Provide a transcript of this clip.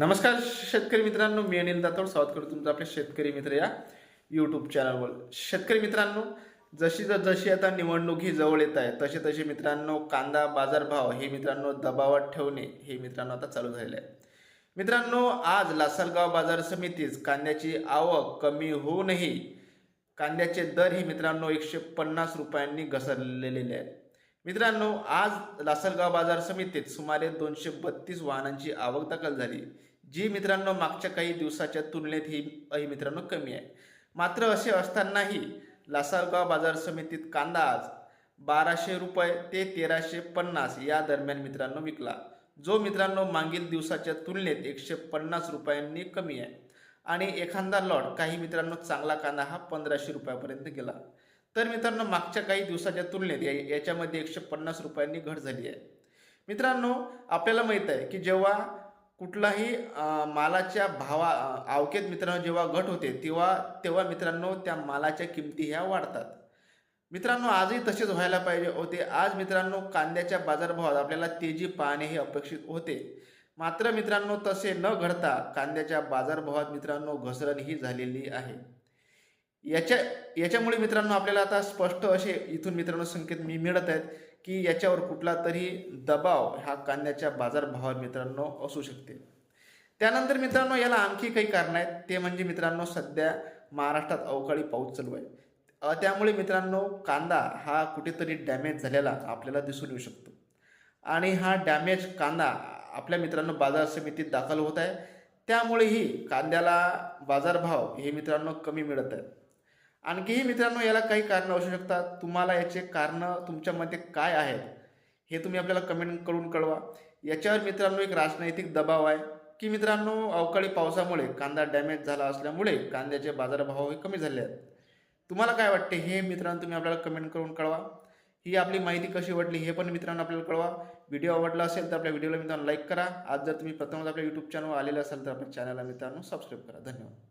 नमस्कार शेतकरी मित्रांनो मी अनिल दातोड. स्वागत करतो तुमचं आपल्या शेतकरी मित्र या यूट्यूब चॅनलवर शेतकरी मित्रांनो जशी ज- जशी आता निवडणूक ही जवळ येत आहे तसे तसे मित्रांनो कांदा बाजारभाव हे मित्रांनो दबावात ठेवणे हे मित्रांनो आता चालू झालेले आहे. मित्रांनो आज लासलगाव बाजार समितीत कांद्याची आवक कमी होऊनही कांद्याचे दर हे मित्रांनो एकशे पन्नास रुपयांनी घसरलेले आहेत. मित्रांनो आज लासलगाव बाजार समितीत सुमारे दोनशे बत्तीस वाहनांची आवक दाखल झाली जी मित्रांनो मागच्या काही दिवसाच्या तुलनेत ही ही मित्रांनो कमी आहे. मात्र असे असतानाही लासलगाव बाजार समितीत कांदा आज बाराशे रुपये ते तेराशे पन्नास या दरम्यान मित्रांनो विकला जो मित्रांनो मागील दिवसाच्या तुलनेत एकशे पन्नास रुपयांनी कमी आहे. आणि एखादा लॉट काही मित्रांनो चांगला कांदा हा पंधराशे रुपयापर्यंत गेला. तर मित्रांनो मागच्या काही दिवसाच्या तुलनेत या याच्यामध्ये एकशे पन्नास रुपयांनी घट झाली आहे. मित्रांनो आपल्याला माहीत आहे की जेव्हा कुठलाही मालाच्या भावा आवकेत मित्रांनो जेव्हा घट होते तेव्हा तेव्हा मित्रांनो त्या मालाच्या किमती ह्या वाढतात. मित्रांनो आजही तसेच व्हायला पाहिजे होते. आज मित्रांनो कांद्याच्या बाजारभावात आपल्याला तेजी पाहणे हे अपेक्षित होते. मात्र मित्रांनो तसे न घडता कांद्याच्या बाजारभावात मित्रांनो घसरण ही झालेली आहे. याच्या याच्यामुळे मित्रांनो आपल्याला आता स्पष्ट असे इथून मित्रांनो संकेत मी मिळत आहेत की याच्यावर कुठला तरी दबाव हा कांद्याच्या बाजारभावावर मित्रांनो असू शकते. त्यानंतर मित्रांनो याला आणखी काही कारण आहेत. ते म्हणजे मित्रांनो सध्या महाराष्ट्रात अवकाळी पाऊस चालू आहे. त्यामुळे मित्रांनो कांदा हा कुठेतरी डॅमेज झालेला आपल्याला दिसून येऊ शकतो. आणि हा डॅमेज कांदा आपल्या मित्रांनो बाजार समितीत दाखल होत आहे. त्यामुळेही कांद्याला बाजारभाव हे मित्रांनो कमी मिळत आहेत. आणखीही मित्रांनो याला काही कारणं असू शकतात. तुम्हाला याचे कारणं तुमच्यामध्ये काय आहेत हे तुम्ही आपल्याला कमेंट करून कळवा. याच्यावर मित्रांनो एक राजनैतिक दबाव आहे की मित्रांनो अवकाळी पावसामुळे कांदा डॅमेज झाला असल्यामुळे कांद्याचे बाजारभाव हे कमी झाले आहेत. तुम्हाला काय वाटते हे मित्रांनो तुम्ही आपल्याला कमेंट करून कळवा. ही आपली माहिती कशी वाटली हे पण मित्रांनो आपल्याला कळवा. व्हिडिओ आवडला असेल तर आपल्या व्हिडिओला मित्रांनो लाईक करा. आज जर तुम्ही प्रथमच आपल्या यूट्यूब चॅनल आलेले असाल तर आपल्या चॅनलला मित्रांनो सबस्क्राईब करा. धन्यवाद.